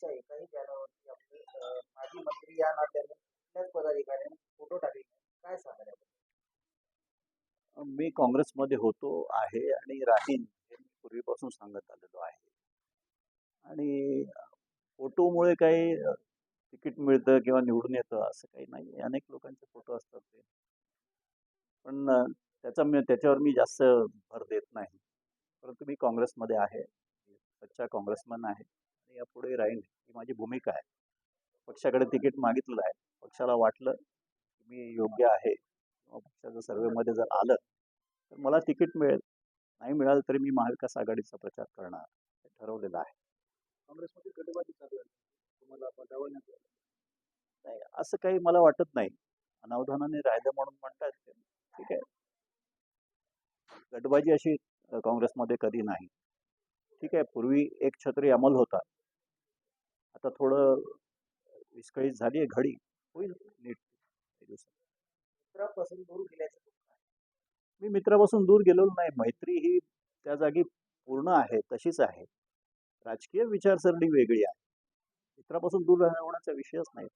त्यांच्या एकाही बॅनरवरती आपले माजी मंत्री या नात्याने कुठल्याच पदाधिकाऱ्यांनी फोटो टाकले काय सांगायला मी काँग्रेसमध्ये होतो आहे आणि राहीन हे मी पूर्वीपासून सांगत आलेलो आहे. आणि फोटोमुळे काही तिकीट मिळतं किंवा निवडून येतं असं काही नाही अनेक लोकांचे फोटो असतात ते. पण त्याचा मी त्याच्यावर मी जास्त भर देत नाही. परंतु मी काँग्रेसमध्ये आहे. सच्चा काँग्रेसमन आहे. यापुढे राहीन ही माझी भूमिका आहे. पक्षाकडे तिकीट मागितलेलं आहे. पक्षाला वाटलं की मी योग्य आहे. किंवा पक्षाच्या सर्वेमध्ये जर आलं तर मला तिकीट मिळेल. नाही मिळालं तरी मी महाविकास आघाडीचा प्रचार करणार. हे ठरवलेलं आहे. काँग्रेसमध्ये गटबाजी चालू आहे. तुम्हाला. नाही असं काही मला वाटत नाही. अनावधानाने राहिलं म्हणून म्हणतात ते. ठीक आहे. गटबाजी अशी काँग्रेसमध्ये कधी नाही. ठीक आहे. पूर्वी एक छत्री अंमल होता. आता थोडं विस्कळीत झाली आहे घडी. होईल नीट. मित्रापासून दूर गेल्याचं. मी मित्रापासून दूर गेलेलो नाही. मैत्री ही त्या जागी पूर्ण आहे तशीच आहे. राजकीय विचारसरणी वेगळी आहे. मित्रापासून दूर राहण्याचा विषयच नाही.